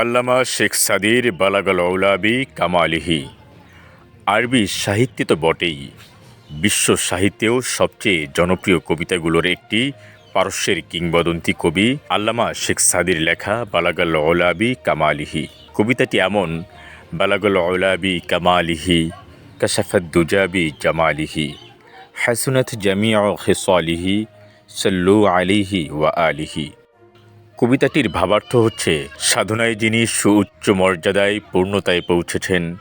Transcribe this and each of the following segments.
আল্লামা শেখ সাদির বালাগাল ঔলাবি কামালিহি। আরবি সাহিত্যে তো বটেই। বিশ্ব সাহিত্যেও সবচেয়ে জনপ্রিয় কবিতাগুলোর একটি পারস্যের কিংবদন্তি কবি আল্লামা শেখ সাদির লেখা বালাগাল ঔলাবি কামালিহি। কবিতাটি এমন, বালাগাল ঔলাবি কামালিহি কাশাফাত দুজাবি জামালিহি হাসুনাথ জামিয়া খেসালিহি সাল্লু আলিহি ওয়া আলিহি। কবিতাটির ভাবার্থ হচ্ছে, সাধনায় যিনি সুউচ্চ মর্যাদায় পূর্ণতায় পৌঁছেছেন,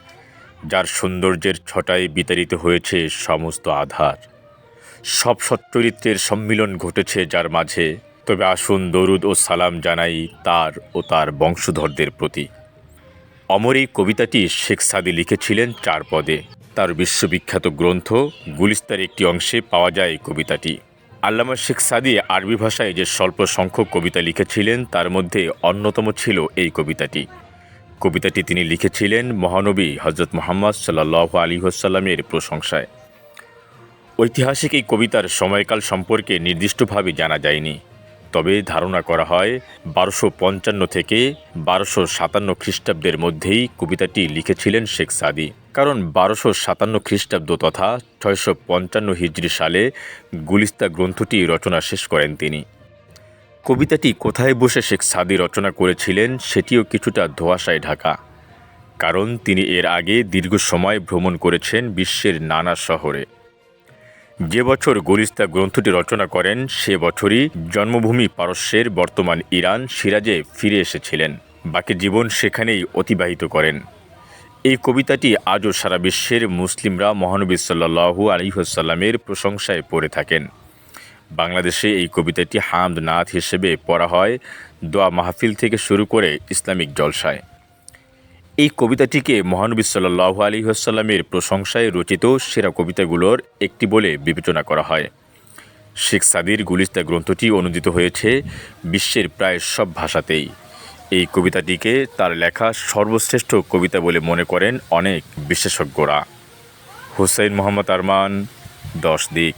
যার সৌন্দর্যের ছটায় বিতাড়িত হয়েছে সমস্ত আধার। সব সচ্চরিত্রের সম্মিলন ঘটেছে যার মাঝে, তবে আসুন দরুদ ও সালাম জানাই তার ও তার বংশধরদের প্রতি। অমর এই কবিতাটি শেখ সাদি লিখেছিলেন চার পদে। তার বিশ্ববিখ্যাত গ্রন্থ গুলিস্তার একটি অংশে পাওয়া যায় কবিতাটি। আল্লামা শেখ সাদি আরবি ভাষায় যে স্বল্প সংখ্যক কবিতা লিখেছিলেন, তার মধ্যে অন্যতম ছিল এই কবিতাটি। কবিতাটি তিনি লিখেছিলেন মহানবী হজরত মোহাম্মদ সাল্লাহ আলী হোসাল্লামের প্রশংসায়। ঐতিহাসিক এই কবিতার সময়কাল সম্পর্কে নির্দিষ্টভাবে জানা যায়নি। তবে ধারণা করা হয়, বারোশো পঞ্চান্ন থেকে বারোশো সাতান্ন খ্রিস্টাব্দের মধ্যেই কবিতাটি লিখেছিলেন শেখ সাদি। কারণ বারোশো সাতান্ন খ্রিস্টাব্দ তথা ছয়শো পঞ্চান্ন হিজরি সালে গুলিস্তা গ্রন্থটি রচনা শেষ করেন তিনি। কবিতাটি কোথায় বসে শেখ সাদি রচনা করেছিলেন সেটিও কিছুটা ধোঁয়াশায় ঢাকা। কারণ তিনি এর আগে দীর্ঘ সময় ভ্রমণ করেছেন বিশ্বের নানা শহরে। যে বছর গলিস্তা গ্রন্থটি রচনা করেন, সে বছরই জন্মভূমি পারস্যের বর্তমান ইরান সিরাজে ফিরে এসেছিলেন। বাকি জীবন সেখানেই অতিবাহিত করেন। এই কবিতাটি আজও সারা বিশ্বের মুসলিমরা মহানবী সাল্লাহু আলিহাসাল্লামের প্রশংসায় পড়ে থাকেন। বাংলাদেশে এই কবিতাটি হামদ নাথ হিসেবে পড়া হয় দোয়া মাহফিল থেকে শুরু করে ইসলামিক জলসায়। এই কবিতাটিকে মহানবী আলী আসাল্লামের প্রশংসায় রচিত সেরা কবিতাগুলোর একটি বলে বিবেচনা করা হয়। শেখ সাদির গুলিস্তা গ্রন্থটি অনুদিত হয়েছে বিশ্বের প্রায় সব ভাষাতেই। এই কবিতাটিকে তার লেখা সর্বশ্রেষ্ঠ কবিতা বলে মনে করেন অনেক বিশেষজ্ঞরা। হুসাইন মোহাম্মদ আরমান, দশ দিক।